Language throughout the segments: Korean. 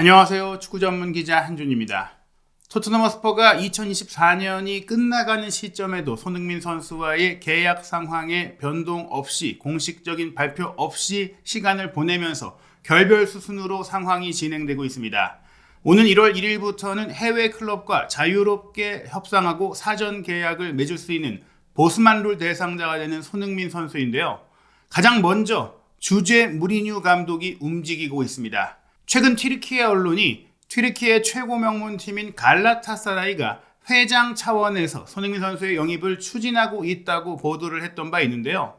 안녕하세요. 축구 전문 기자 한준입니다. 토트넘 허스퍼가 2024년이 끝나가는 시점에도 손흥민 선수와의 계약 상황에 변동 없이 공식적인 발표 없이 시간을 보내면서 결별 수순으로 상황이 진행되고 있습니다. 오는 1월 1일부터는 해외 클럽과 자유롭게 협상하고 사전 계약을 맺을 수 있는 보스만 룰 대상자가 되는 손흥민 선수인데요. 가장 먼저 주제 무리뉴 감독이 움직이고 있습니다. 최근 튀르키예 언론이 튀르키예 최고 명문 팀인 갈라타사라이가 회장 차원에서 손흥민 선수의 영입을 추진하고 있다고 보도를 했던 바 있는데요.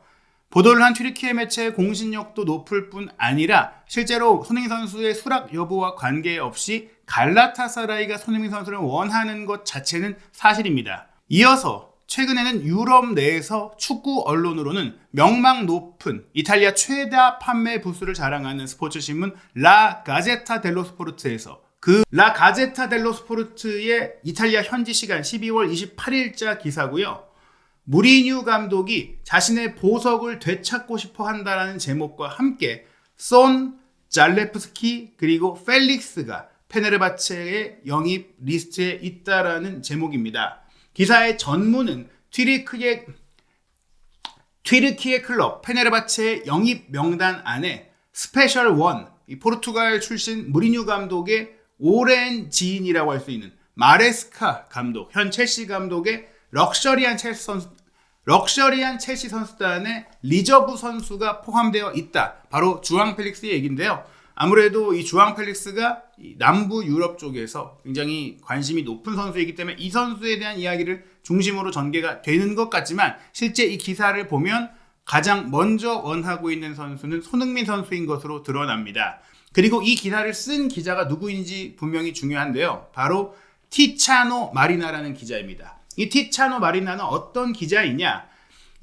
보도를 한 튀르키예 매체의 공신력도 높을 뿐 아니라 실제로 손흥민 선수의 수락 여부와 관계없이 갈라타사라이가 손흥민 선수를 원하는 것 자체는 사실입니다. 이어서 최근에는 유럽 내에서 축구 언론으로는 명망 높은 이탈리아 최다 판매 부수를 자랑하는 스포츠 신문 라 가제타 델로 스포르트에서 그 라 가제타 델로 스포르트의 이탈리아 현지 시간 12월 28일자 기사고요. 무리뉴 감독이 자신의 보석을 되찾고 싶어 한다라는 제목과 함께 쏜, 잘레프스키 그리고 펠릭스가 페네르바체의 영입 리스트에 있다라는 제목입니다. 기사의 전문은 튀르키예 튀르키예 클럽 페네르바체의 영입 명단 안에 스페셜 원, 이 포르투갈 출신 무리뉴 감독의 오랜 지인이라고 할 수 있는 마레스카 감독, 현 첼시 감독의 럭셔리한 첼시 선수 럭셔리한 첼시 선수단의 리저브 선수가 포함되어 있다. 바로 주앙 펠릭스의 얘기인데요. 아무래도 이 주앙 펠릭스가 남부 유럽 쪽에서 굉장히 관심이 높은 선수이기 때문에 이 선수에 대한 이야기를 중심으로 전개가 되는 것 같지만 실제 이 기사를 보면 가장 먼저 원하고 있는 선수는 손흥민 선수인 것으로 드러납니다. 그리고 이 기사를 쓴 기자가 누구인지 분명히 중요한데요. 바로 티차노 마리나라는 기자입니다. 이 티차노 마리나는 어떤 기자이냐?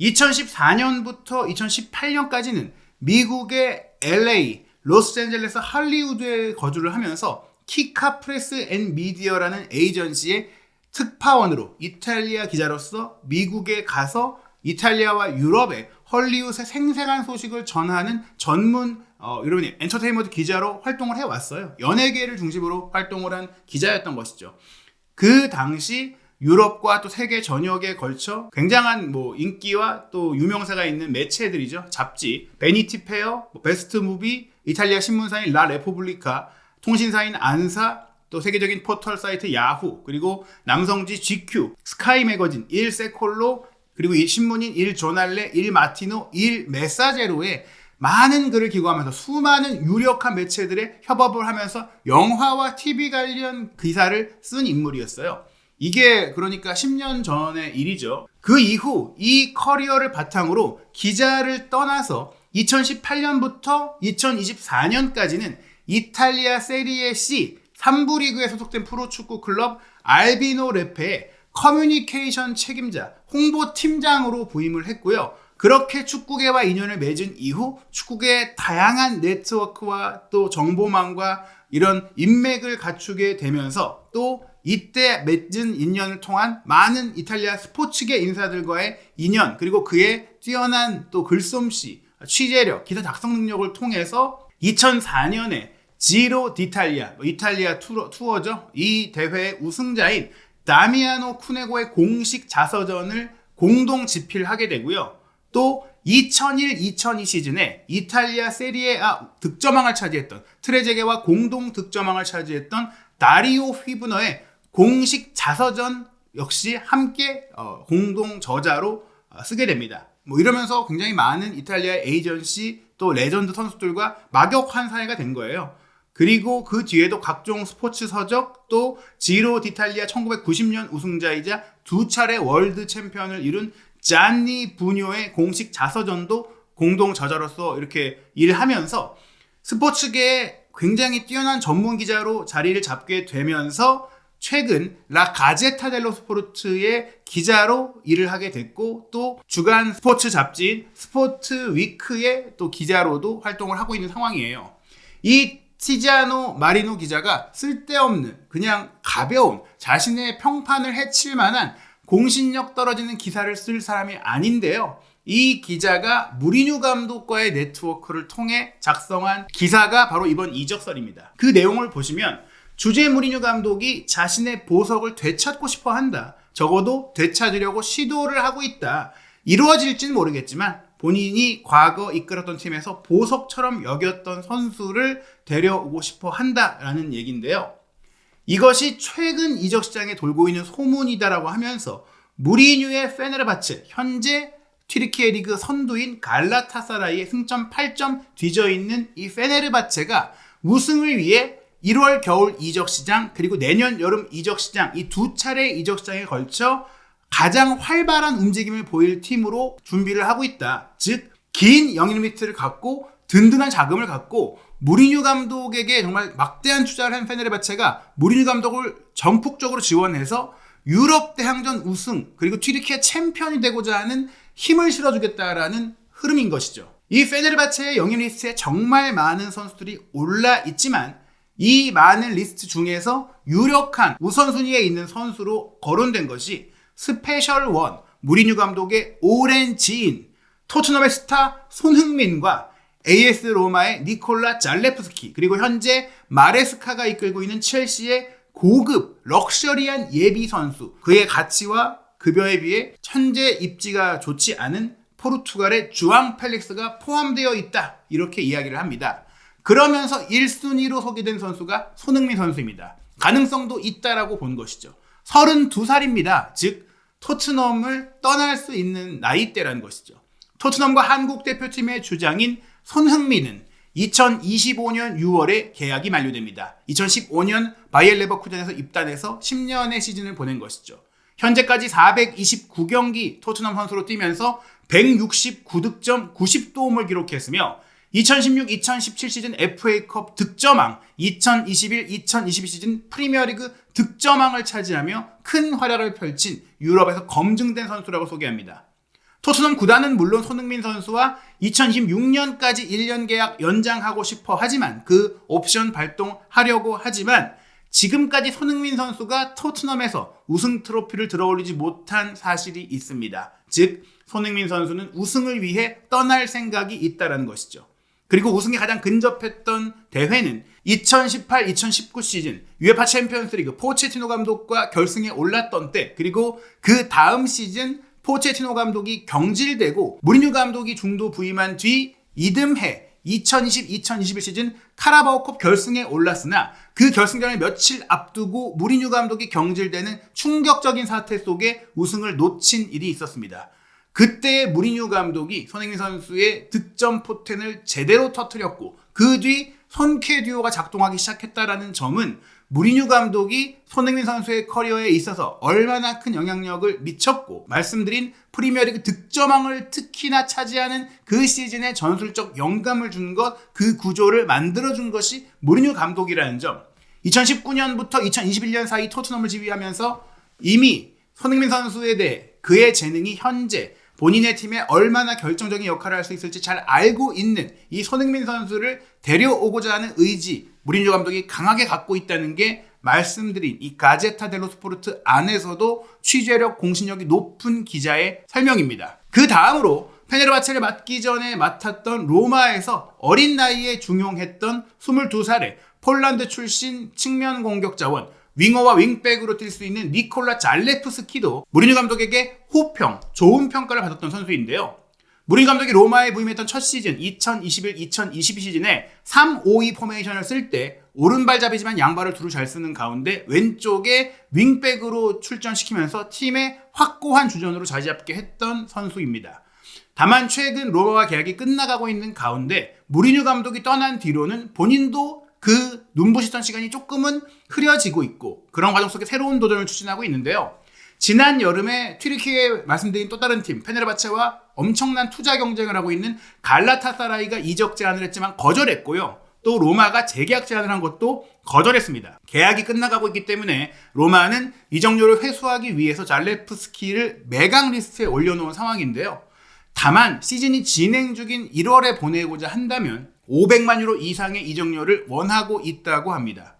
2014년부터 2018년까지는 미국의 LA, 로스앤젤레스 할리우드에 거주를 하면서 키카 프레스 앤 미디어라는 에이전시의 특파원으로 이탈리아 기자로서 미국에 가서 이탈리아와 유럽의 헐리우드의 생생한 소식을 전하는 전문 어, 여러분이 엔터테인먼트 기자로 활동을 해왔어요. 연예계를 중심으로 활동을 한 기자였던 것이죠. 그 당시 유럽과 또 세계 전역에 걸쳐 굉장한 뭐 인기와 또 유명세가 있는 매체들이죠. 잡지, 베니티 페어, 뭐 베스트 무비, 이탈리아 신문사인 라 레포블리카, 통신사인 안사, 또 세계적인 포털 사이트 야후, 그리고 남성지 GQ, 스카이 매거진, 일 세콜로, 그리고 이 신문인 일 조날레, 일 마티노, 일 메사제로에 많은 글을 기고하면서 수많은 유력한 매체들의 협업을 하면서 영화와 TV 관련 기사를 쓴 인물이었어요. 이게 그러니까 10년 전의 일이죠. 그 이후 이 커리어를 바탕으로 기자를 떠나서 2018년부터 2024년까지는 이탈리아 세리에 C 3부 리그에 소속된 프로축구 클럽 알비노 레페의 커뮤니케이션 책임자, 홍보팀장으로 부임을 했고요. 그렇게 축구계와 인연을 맺은 이후 축구계의 다양한 네트워크와 또 정보망과 이런 인맥을 갖추게 되면서 또 이때 맺은 인연을 통한 많은 이탈리아 스포츠계 인사들과의 인연 그리고 그의 뛰어난 또 글솜씨, 취재력, 기사 작성 능력을 통해서 2004년에 지로 디탈리아, 뭐 이탈리아 투어, 투어죠. 이 대회의 우승자인 다미아노 쿠네고의 공식 자서전을 공동 집필하게 되고요. 또 2001-2002 시즌에 이탈리아 세리에 아 득점왕을 차지했던 트레제게와 공동 득점왕을 차지했던 다리오 휘브너의 공식 자서전 역시 함께 어, 공동 저자로 어, 쓰게 됩니다. 뭐 이러면서 굉장히 많은 이탈리아 에이전시 또 레전드 선수들과 막역한 사이가 된 거예요. 그리고 그 뒤에도 각종 스포츠 서적 또 지로 디탈리아 1990년 우승자이자 두 차례 월드 챔피언을 이룬 잔니 부뇨의 공식 자서전도 공동 저자로서 이렇게 일하면서 스포츠계에 굉장히 뛰어난 전문 기자로 자리를 잡게 되면서 최근 라 가제타 델로 스포르트의 기자로 일을 하게 됐고 또 주간 스포츠 잡지인 스포트 위크의 또 기자로도 활동을 하고 있는 상황이에요. 이 티지아노 마리노 기자가 쓸데없는 그냥 가벼운 자신의 평판을 해칠 만한 공신력 떨어지는 기사를 쓸 사람이 아닌데요. 이 기자가 무리뉴 감독과의 네트워크를 통해 작성한 기사가 바로 이번 이적설입니다. 그 내용을 보시면 주제 무리뉴 감독이 자신의 보석을 되찾고 싶어 한다. 적어도 되찾으려고 시도를 하고 있다. 이루어질지는 모르겠지만 본인이 과거 이끌었던 팀에서 보석처럼 여겼던 선수를 데려오고 싶어 한다라는 얘기인데요. 이것이 최근 이적 시장에 돌고 있는 소문이다라고 하면서 무리뉴의 페네르바체 현재 튀르키예 리그 선두인 갈라타사라이의 승점 8점 뒤져 있는 이 페네르바체가 우승을 위해 1월 겨울 이적 시장 그리고 내년 여름 이적 시장 이 두 차례 이적 시장에 걸쳐 가장 활발한 움직임을 보일 팀으로 준비를 하고 있다. 즉, 긴 영입 리미트를 갖고 든든한 자금을 갖고 무리뉴 감독에게 정말 막대한 투자를 한 페네르바체가 무리뉴 감독을 전폭적으로 지원해서 유럽 대항전 우승 그리고 튀르키예 챔피언이 되고자 하는 힘을 실어주겠다라는 흐름인 것이죠. 이 페네르바체의 영입 리스트에 정말 많은 선수들이 올라 있지만 이 많은 리스트 중에서 유력한 우선순위에 있는 선수로 거론된 것이 스페셜 원 무리뉴 감독의 오랜 지인 토트넘의 스타 손흥민과 AS 로마의 니콜라 잘레프스키 그리고 현재 마레스카가 이끌고 있는 첼시의 고급 럭셔리한 예비 선수 그의 가치와 급여에 비해 현재 입지가 좋지 않은 포르투갈의 주앙 펠릭스가 포함되어 있다 이렇게 이야기를 합니다. 그러면서 1순위로 소개된 선수가 손흥민 선수입니다. 가능성도 있다라고 본 것이죠. 32살입니다. 즉 토트넘을 떠날 수 있는 나이대라는 것이죠. 토트넘과 한국 대표팀의 주장인 손흥민은 2025년 6월에 계약이 만료됩니다. 2015년 바이엘 레버쿠젠에서 입단해서 10년의 시즌을 보낸 것이죠. 현재까지 429경기 토트넘 선수로 뛰면서 169득점 90도움을 기록했으며 2016-2017 시즌 FA컵 득점왕, 2021-2022 시즌 프리미어리그 득점왕을 차지하며 큰 활약을 펼친 유럽에서 검증된 선수라고 소개합니다. 토트넘 구단은 물론 손흥민 선수와 2026년까지 1년 계약 연장하고 싶어 하지만 그 옵션 발동하려고 하지만 지금까지 손흥민 선수가 토트넘에서 우승 트로피를 들어올리지 못한 사실이 있습니다. 즉 손흥민 선수는 우승을 위해 떠날 생각이 있다라는 것이죠. 그리고 우승에 가장 근접했던 대회는 2018-2019 시즌 UEFA 챔피언스리그 포체티노 감독과 결승에 올랐던 때 그리고 그 다음 시즌 포체티노 감독이 경질되고 무리뉴 감독이 중도 부임한 뒤 이듬해 2020-2021 시즌 카라바오컵 결승에 올랐으나 그 결승전을 며칠 앞두고 무리뉴 감독이 경질되는 충격적인 사태 속에 우승을 놓친 일이 있었습니다. 그때 무리뉴 감독이 손흥민 선수의 득점 포텐을 제대로 터뜨렸고 그뒤 손케 듀오가 작동하기 시작했다라는 점은 무리뉴 감독이 손흥민 선수의 커리어에 있어서 얼마나 큰 영향력을 미쳤고 말씀드린 프리미어리그 득점왕을 특히나 차지하는 그 시즌에 전술적 영감을 준 것 그 구조를 만들어 준 것이 무리뉴 감독이라는 점. 2019년부터 2021년 사이 토트넘을 지휘하면서 이미 손흥민 선수에 대해 그의 재능이 현재 본인의 팀에 얼마나 결정적인 역할을 할 수 있을지 잘 알고 있는 이 손흥민 선수를 데려오고자 하는 의지 무리뉴 감독이 강하게 갖고 있다는 게 말씀드린 이 가제타 델로 스포르트 안에서도 취재력 공신력이 높은 기자의 설명입니다. 그 다음으로 페네르바체를 맡기 전에 맡았던 로마에서 어린 나이에 중용했던 22살의 폴란드 출신 측면 공격 자원 윙어와 윙백으로 뛸 수 있는 니콜라 잘레프스키도 무리뉴 감독에게 호평, 좋은 평가를 받았던 선수인데요. 무리뉴 감독이 로마에 부임했던 첫 시즌 2021-2022 시즌에 3-5-2 포메이션을 쓸 때 오른발잡이지만 양발을 두루 잘 쓰는 가운데 왼쪽에 윙백으로 출전시키면서 팀의 확고한 주전으로 자리 잡게 했던 선수입니다. 다만 최근 로마와 계약이 끝나가고 있는 가운데 무리뉴 감독이 떠난 뒤로는 본인도 그 눈부시던 시간이 조금은 흐려지고 있고 그런 과정 속에 새로운 도전을 추진하고 있는데요. 지난 여름에 튀르키에 말씀드린 또 다른 팀 페네르바체와 엄청난 투자 경쟁을 하고 있는 갈라타사라이가 이적 제안을 했지만 거절했고요. 또 로마가 재계약 제안을 한 것도 거절했습니다. 계약이 끝나가고 있기 때문에 로마는 이적료를 회수하기 위해서 잘레프스키를 매각 리스트에 올려놓은 상황인데요. 다만 시즌이 진행 중인 1월에 보내고자 한다면 500만 유로 이상의 이적료를 원하고 있다고 합니다.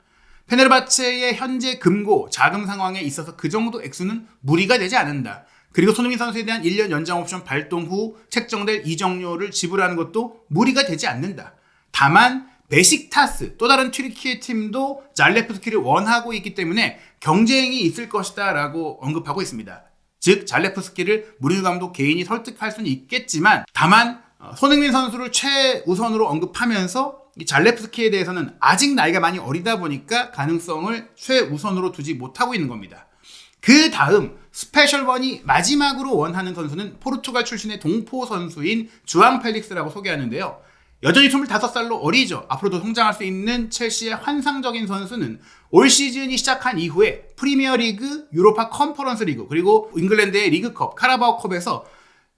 페네르바체의 현재 금고 자금 상황에 있어서 그 정도 액수는 무리가 되지 않는다. 그리고 손흥민 선수에 대한 1년 연장 옵션 발동 후 책정될 이적료를 지불하는 것도 무리가 되지 않는다. 다만 베식타스 또 다른 튀르키예 팀도 잘레프스키를 원하고 있기 때문에 경쟁이 있을 것이다라고 언급하고 있습니다. 즉 잘레프스키를 무리뉴 감독 개인이 설득할 수는 있겠지만 다만 어, 손흥민 선수를 최우선으로 언급하면서 이 잘레프스키에 대해서는 아직 나이가 많이 어리다 보니까 가능성을 최우선으로 두지 못하고 있는 겁니다. 그 다음 스페셜원이 마지막으로 원하는 선수는 포르투갈 출신의 동포 선수인 주앙 펠릭스라고 소개하는데요. 여전히 25살로 어리죠. 앞으로도 성장할 수 있는 첼시의 환상적인 선수는 올 시즌이 시작한 이후에 프리미어 리그, 유로파 컨퍼런스 리그, 그리고 잉글랜드의 리그컵, 카라바오컵에서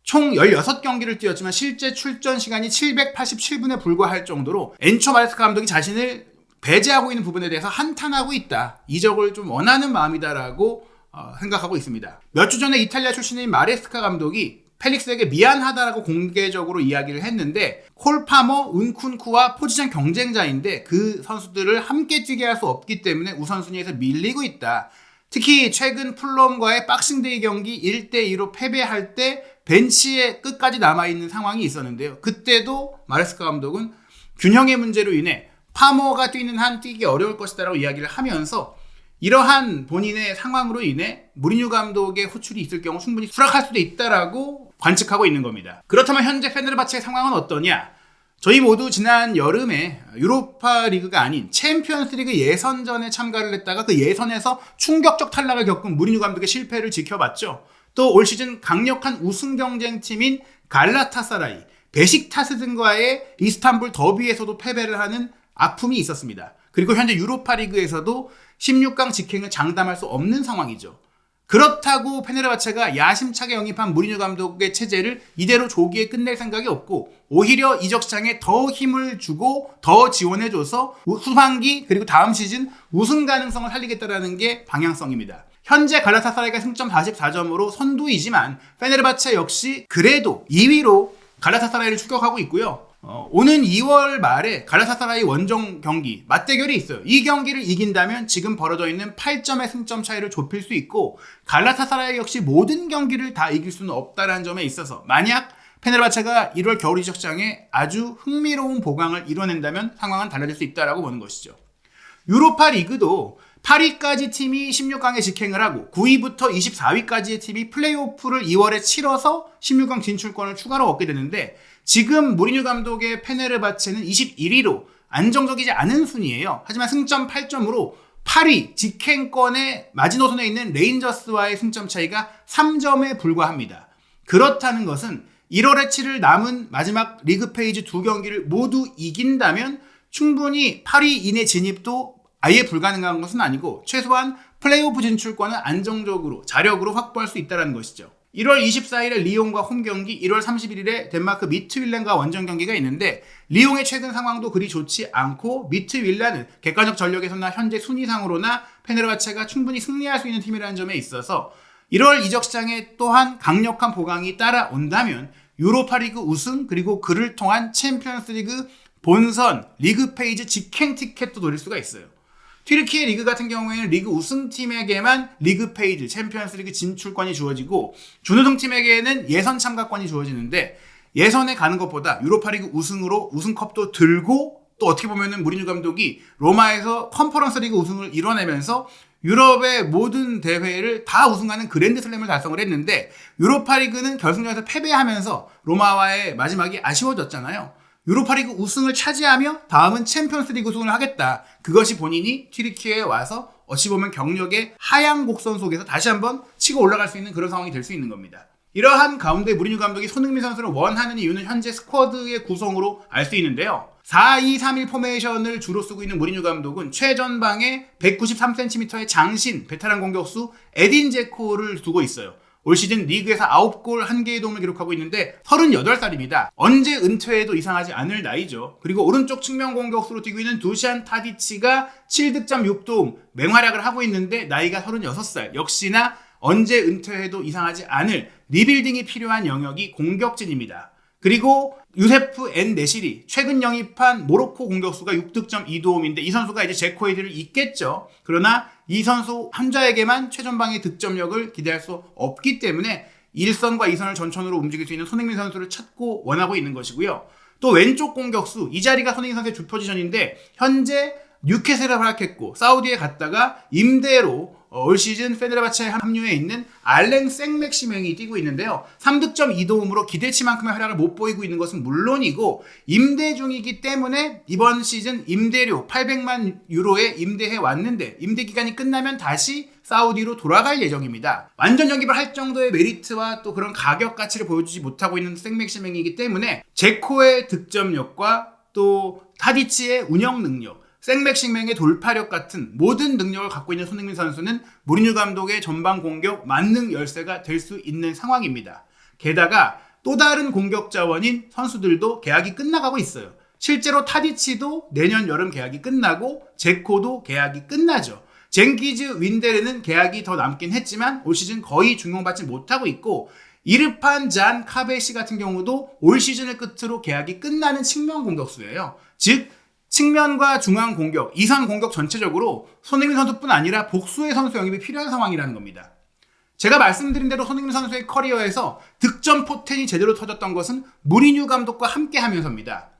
총 16경기를 뛰었지만 실제 출전 시간이 787분에 불과할 정도로 엔초 마레스카 감독이 자신을 배제하고 있는 부분에 대해서 한탄하고 있다. 이적을 좀 원하는 마음이다라고 어, 생각하고 있습니다. 몇 주 전에 이탈리아 출신인 마레스카 감독이 펠릭스에게 미안하다라고 공개적으로 이야기를 했는데 콜파머, 은쿤쿠와 포지션 경쟁자인데 그 선수들을 함께 뛰게 할 수 없기 때문에 우선순위에서 밀리고 있다. 특히 최근 풀럼과의 박싱데이 경기 1대2로 패배할 때 벤치에 끝까지 남아있는 상황이 있었는데요. 그때도 마레스카 감독은 균형의 문제로 인해 파머가 뛰는 한 뛰기 어려울 것이다라고 이야기를 하면서 이러한 본인의 상황으로 인해 무리뉴 감독의 호출이 있을 경우 충분히 수락할 수도 있다라고 관측하고 있는 겁니다. 그렇다면 현재 페네르바체의 상황은 어떠냐? 저희 모두 지난 여름에 유로파 리그가 아닌 챔피언스 리그 예선전에 참가를 했다가 그 예선에서 충격적 탈락을 겪은 무리뉴 감독의 실패를 지켜봤죠. 또 올 시즌 강력한 우승 경쟁팀인 갈라타사라이, 베식타스 등과의 이스탄불 더비에서도 패배를 하는 아픔이 있었습니다. 그리고 현재 유로파 리그에서도 16강 직행을 장담할 수 없는 상황이죠. 그렇다고 페네르바체가 야심차게 영입한 무리뉴 감독의 체제를 이대로 조기에 끝낼 생각이 없고 오히려 이적 시장에 더 힘을 주고 더 지원해줘서 후반기 그리고 다음 시즌 우승 가능성을 살리겠다라는 게 방향성입니다. 현재 갈라타사라이가 승점 44점으로 선두이지만 페네르바체 역시 그래도 2위로 갈라타사라이를 추격하고 있고요. 어, 오는 2월 말에 갈라타사라이 원정 경기 맞대결이 있어요. 이 경기를 이긴다면 지금 벌어져 있는 8점의 승점 차이를 좁힐 수 있고 갈라타사라이 역시 모든 경기를 다 이길 수는 없다라는 점에 있어서 만약 페네르바체가 1월 겨울 이적 시장에 아주 흥미로운 보강을 이뤄낸다면 상황은 달라질 수 있다라고 보는 것이죠. 유로파 리그도 8위까지 팀이 16강에 직행을 하고 9위부터 24위까지의 팀이 플레이오프를 2월에 치러서 16강 진출권을 추가로 얻게 되는데 지금 무리뉴 감독의 페네르바체는 21위로 안정적이지 않은 순위예요. 하지만 승점 8점으로 8위 직행권의 마지노선에 있는 레인저스와의 승점 차이가 3점에 불과합니다. 그렇다는 것은 1월에 치를 남은 마지막 리그 페이지 두 경기를 모두 이긴다면 충분히 8위 이내 진입도 아예 불가능한 것은 아니고 최소한 플레이오프 진출권은 안정적으로 자력으로 확보할 수 있다는 것이죠. 1월 24일에 리옹과 홈 경기, 1월 31일에 덴마크 미트윌렌과 원정 경기가 있는데 리옹의 최근 상황도 그리 좋지 않고 미트윌렌은 객관적 전력에서나 현재 순위상으로나 페네르바체가 충분히 승리할 수 있는 팀이라는 점에 있어서 1월 이적 시장에 또한 강력한 보강이 따라온다면 유로파리그 우승 그리고 그를 통한 챔피언스리그 본선 리그 페이지 직행 티켓도 노릴 수가 있어요. 튀르키예 리그 같은 경우에는 리그 우승팀에게만 리그 페이지, 챔피언스 리그 진출권이 주어지고 준우승팀에게는 예선 참가권이 주어지는데 예선에 가는 것보다 유로파 리그 우승으로 우승컵도 들고 또 어떻게 보면은 무리뉴 감독이 로마에서 컨퍼런스 리그 우승을 이뤄내면서 유럽의 모든 대회를 다 우승하는 그랜드 슬램을 달성을 했는데 유로파 리그는 결승전에서 패배하면서 로마와의 마지막이 아쉬워졌잖아요. 유로파리그 우승을 차지하며 다음은 챔피언스리그 우승을 하겠다. 그것이 본인이 튀르키예에 와서 어찌 보면 경력의 하향 곡선 속에서 다시 한번 치고 올라갈 수 있는 그런 상황이 될 수 있는 겁니다. 이러한 가운데 무리뉴 감독이 손흥민 선수를 원하는 이유는 현재 스쿼드의 구성으로 알 수 있는데요. 4-2-3-1 포메이션을 주로 쓰고 있는 무리뉴 감독은 최전방에 193cm의 장신 베테랑 공격수 에딘 제코를 두고 있어요. 올 시즌 리그에서 9골 1개의 도움을 기록하고 있는데 38살입니다. 언제 은퇴해도 이상하지 않을 나이죠. 그리고 오른쪽 측면 공격수로 뛰고 있는 두시안 타디치가 7득점 6도움 맹활약을 하고 있는데 나이가 36살. 역시나 언제 은퇴해도 이상하지 않을 리빌딩이 필요한 영역이 공격진입니다. 그리고 유세프 엔 네시리 최근 영입한 모로코 공격수가 6득점 2도움인데 이 선수가 이제 제코의 뒤를 잇겠죠. 그러나 이 선수 혼자에게만 최전방의 득점력을 기대할 수 없기 때문에 1선과 2선을 전천으로 움직일 수 있는 손흥민 선수를 찾고 원하고 있는 것이고요. 또 왼쪽 공격수 이 자리가 손흥민 선수의 주 포지션인데 현재 뉴캐슬을 활약했고 사우디에 갔다가 임대로 어, 올 시즌 페네르바체에 합류해 있는 알랭 생맥시맹이 뛰고 있는데요. 3득점 2도움으로 기대치만큼의 활약을 못 보이고 있는 것은 물론이고 임대 중이기 때문에 이번 시즌 임대료 800만 유로에 임대해 왔는데 임대 기간이 끝나면 다시 사우디로 돌아갈 예정입니다. 완전 영입을 할 정도의 메리트와 또 그런 가격 가치를 보여주지 못하고 있는 생맥시맹이기 때문에 제코의 득점력과 또 타디치의 운영 능력 생맥식맹의 돌파력 같은 모든 능력을 갖고 있는 손흥민 선수는 무리뉴 감독의 전방 공격 만능 열쇠가 될 수 있는 상황입니다. 게다가 또 다른 공격 자원인 선수들도 계약이 끝나가고 있어요. 실제로 타디치도 내년 여름 계약이 끝나고 제코도 계약이 끝나죠. 젠기즈 윈데르는 계약이 더 남긴 했지만 올 시즌 거의 중용받지 못하고 있고 이르판 잔 카베시 같은 경우도 올 시즌을 끝으로 계약이 끝나는 측면 공격수예요. 즉 측면과 중앙 공격, 이선 공격 전체적으로 손흥민 선수뿐 아니라 복수의 선수 영입이 필요한 상황이라는 겁니다. 제가 말씀드린 대로 손흥민 선수의 커리어에서 득점 포텐이 제대로 터졌던 것은 무리뉴 감독과 함께 하면서입니다.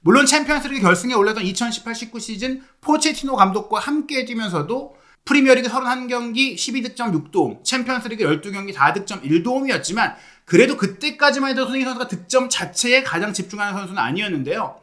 물론 챔피언스리그 결승에 올랐던 2018-19 시즌 포체티노 감독과 함께 뛰면서도 프리미어리그 31경기 12득점 6도움, 챔피언스리그 12경기 4득점 1도움이었지만 그래도 그때까지만 해도 손흥민 선수가 득점 자체에 가장 집중하는 선수는 아니었는데요.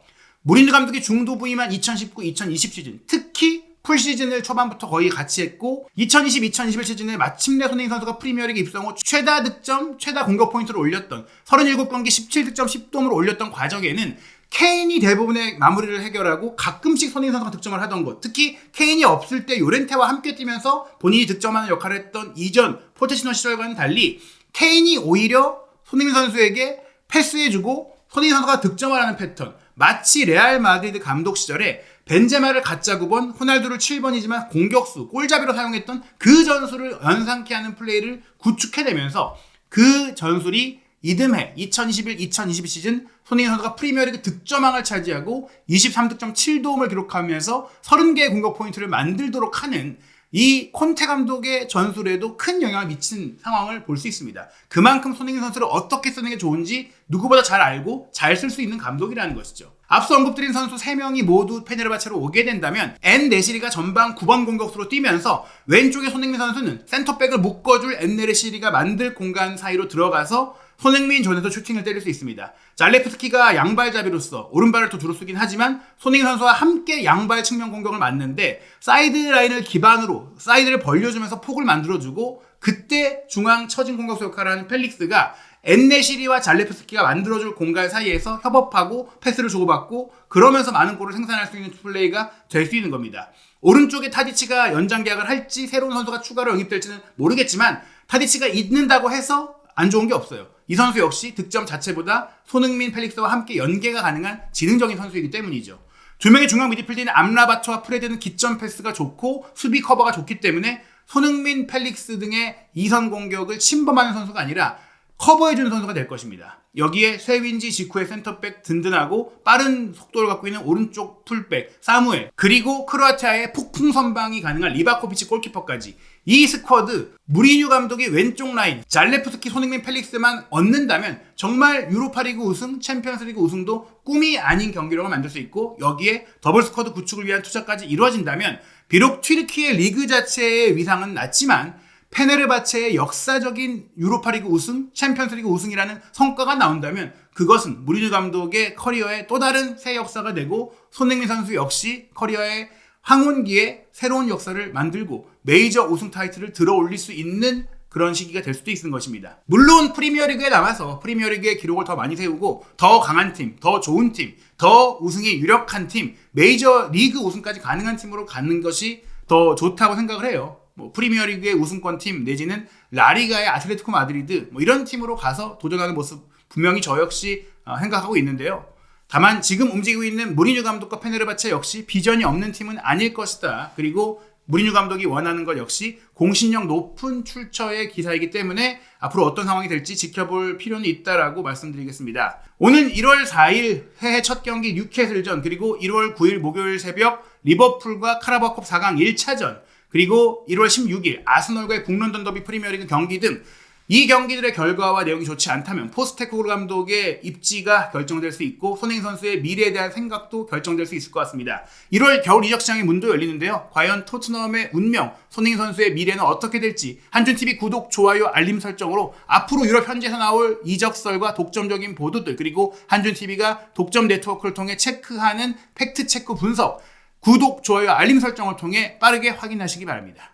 무리뉴 감독의 중도 부임한 2019-2020 시즌, 특히 풀 시즌을 초반부터 거의 같이 했고 2020-2021 시즌에 마침내 손흥민 선수가 프리미어리그 입성 후 최다 득점, 최다 공격 포인트를 올렸던 37경기 17득점 10도움을 올렸던 과정에는 케인이 대부분의 마무리를 해결하고 가끔씩 손흥민 선수가 득점을 하던 것 특히 케인이 없을 때 요렌테와 함께 뛰면서 본인이 득점하는 역할을 했던 이전 포테시노 시절과는 달리 케인이 오히려 손흥민 선수에게 패스해주고 손흥민 선수가 득점을 하는 패턴 마치 레알 마드리드 감독 시절에 벤제마를 가짜 9번, 호날두를 7번이지만 공격수, 골잡이로 사용했던 그 전술을 연상케 하는 플레이를 구축해내면서 그 전술이 이듬해 2021-2022 시즌 손흥민 선수가 프리미어리그 득점왕을 차지하고 23득점 7도움을 기록하면서 30개의 공격 포인트를 만들도록 하는 이 콘테 감독의 전술에도 큰 영향을 미친 상황을 볼 수 있습니다. 그만큼 손흥민 선수를 어떻게 쓰는 게 좋은지 누구보다 잘 알고 잘 쓸 수 있는 감독이라는 것이죠. 앞서 언급드린 선수 3명이 모두 페네르바체로 오게 된다면 엔 네시리가 전방 9번 공격수로 뛰면서 왼쪽에 손흥민 선수는 센터백을 묶어줄 엔 네시리가 만들 공간 사이로 들어가서 손흥민 존에서 슈팅을 때릴 수 있습니다. 잘레프스키가 양발잡이로서 오른발을 더 주로 쓰긴 하지만 손흥민 선수와 함께 양발 측면 공격을 맞는데 사이드 라인을 기반으로 사이드를 벌려주면서 폭을 만들어주고 그때 중앙 처진 공격수 역할을 하는 펠릭스가 엔네시리와 잘레프스키가 만들어줄 공간 사이에서 협업하고 패스를 주고받고 그러면서 많은 골을 생산할 수 있는 플레이가 될 수 있는 겁니다. 오른쪽에 타디치가 연장 계약을 할지 새로운 선수가 추가로 영입될지는 모르겠지만 타디치가 있는다고 해서 안 좋은 게 없어요. 이 선수 역시 득점 자체보다 손흥민, 펠릭스와 함께 연계가 가능한 지능적인 선수이기 때문이죠. 두 명의 중앙 미드필더인 암라바토와 프레드는 기점 패스가 좋고 수비 커버가 좋기 때문에 손흥민, 펠릭스 등의 이선 공격을 침범하는 선수가 아니라 커버해주는 선수가 될 것입니다. 여기에 쇠윈지 직후의 센터백 든든하고 빠른 속도를 갖고 있는 오른쪽 풀백 사무엘 그리고 크로아티아의 폭풍 선방이 가능한 리바코비치 골키퍼까지. 이 스쿼드 무리뉴 감독이 왼쪽 라인 잘레프스키 손흥민 펠릭스만 얻는다면 정말 유로파리그 우승 챔피언스리그 우승도 꿈이 아닌 경기력을 만들 수 있고 여기에 더블 스쿼드 구축을 위한 투자까지 이루어진다면 비록 튀르키의 리그 자체의 위상은 낮지만 페네르바체의 역사적인 유로파리그 우승, 챔피언스리그 우승이라는 성과가 나온다면 그것은 무리뉴 감독의 커리어의 또 다른 새 역사가 되고 손흥민 선수 역시 커리어의 황혼기에 새로운 역사를 만들고 메이저 우승 타이틀을 들어올릴 수 있는 그런 시기가 될 수도 있는 것입니다. 물론 프리미어리그에 남아서 프리미어리그의 기록을 더 많이 세우고 더 강한 팀, 더 좋은 팀, 더 우승이 유력한 팀, 메이저 리그 우승까지 가능한 팀으로 가는 것이 더 좋다고 생각을 해요. 뭐 프리미어리그의 우승권 팀 내지는 라리가의 아틀레티코 마드리드 뭐 이런 팀으로 가서 도전하는 모습 분명히 저 역시 어, 생각하고 있는데요. 다만 지금 움직이고 있는 무리뉴 감독과 페네르바체 역시 비전이 없는 팀은 아닐 것이다. 그리고 무리뉴 감독이 원하는 것 역시 공신력 높은 출처의 기사이기 때문에 앞으로 어떤 상황이 될지 지켜볼 필요는 있다라고 말씀드리겠습니다. 오는 1월 4일 해외 첫 경기 뉴캐슬전 그리고 1월 9일 목요일 새벽 리버풀과 카라바컵 4강 1차전 그리고 1월 16일 아스널과의 북런던 더비 프리미어리그 경기 등 이 경기들의 결과와 내용이 좋지 않다면 포스테코글 감독의 입지가 결정될 수 있고 손흥민 선수의 미래에 대한 생각도 결정될 수 있을 것 같습니다. 1월 겨울 이적 시장의 문도 열리는데요. 과연 토트넘의 운명, 손흥민 선수의 미래는 어떻게 될지 한준TV 구독, 좋아요, 알림 설정으로 앞으로 유럽 현지에서 나올 이적설과 독점적인 보도들 그리고 한준TV가 독점 네트워크를 통해 체크하는 팩트 체크 분석 구독, 좋아요, 알림 설정을 통해 빠르게 확인하시기 바랍니다.